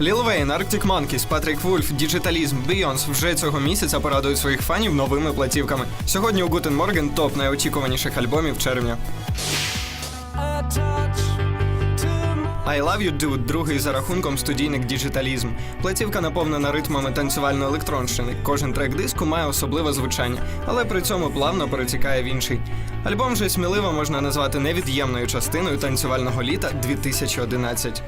Lil Wayne, Arctic Monkeys, Patrick Wolf, Digitalism, Beyoncé вже цього місяця порадують своїх фанів новими платівками. Сьогодні у Guten Morgen топ найочікуваніших альбомів червня. I Love You Do – другий за рахунком студійник Digitalism. Платівка наповнена ритмами танцювальної електронщини. Кожен трек диску має особливе звучання, але при цьому плавно перетікає в інший. Альбом же сміливо можна назвати невід'ємною частиною танцювального літа 2011.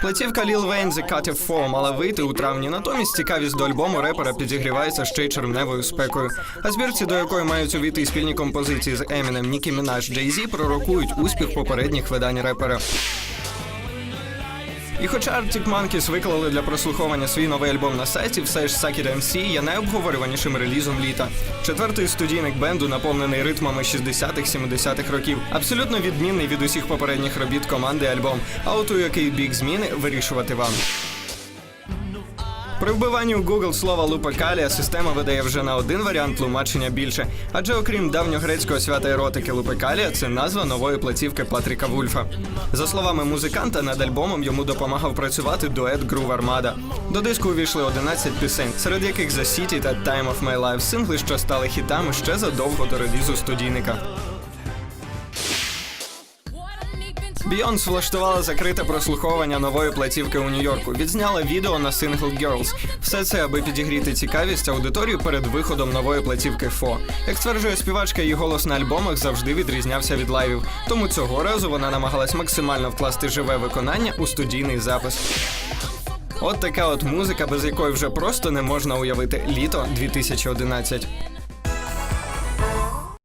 Платівка Lil Wayne The Cut of мала вийти у травні, натомість цікавість до альбому репера підігрівається ще й червневою спекою. А збірці, до якої мають увійти спільні композиції з емінем Нікі Мінаж, Джей Зі, пророкують успіх попередніх видань репера. І хоча Arctic Monkeys виклали для прослуховування свій новий альбом на сайті, все ж Suck MC є найобговорюванішим релізом літа. Четвертий студійник бенду наповнений ритмами 60-х, 70-х років. Абсолютно відмінний від усіх попередніх робіт команди альбом. А от у який бік зміни вирішувати вам. При вбиванні у Google слова лупакалія система видає вже на один варіант тлумачення більше. Адже окрім давньогрецького свята еротики лупакалія, це назва нової платівки Патріка Вульфа. За словами музиканта, над альбомом йому допомагав працювати дует Groove Armada. До диску увійшли 11 пісень, серед яких The City та Time of My Life сингли, що стали хітами ще задовго до релізу студійника. Бейонс влаштувала закрите прослуховування нової платівки у Нью-Йорку. Відзняла відео на Single Girls. Все це, аби підігріти цікавість аудиторії перед виходом нової платівки Фо. Як стверджує співачка, її голос на альбомах завжди відрізнявся від лайвів. Тому цього разу вона намагалась максимально вкласти живе виконання у студійний запис. От така от музика, без якої вже просто не можна уявити літо 2011.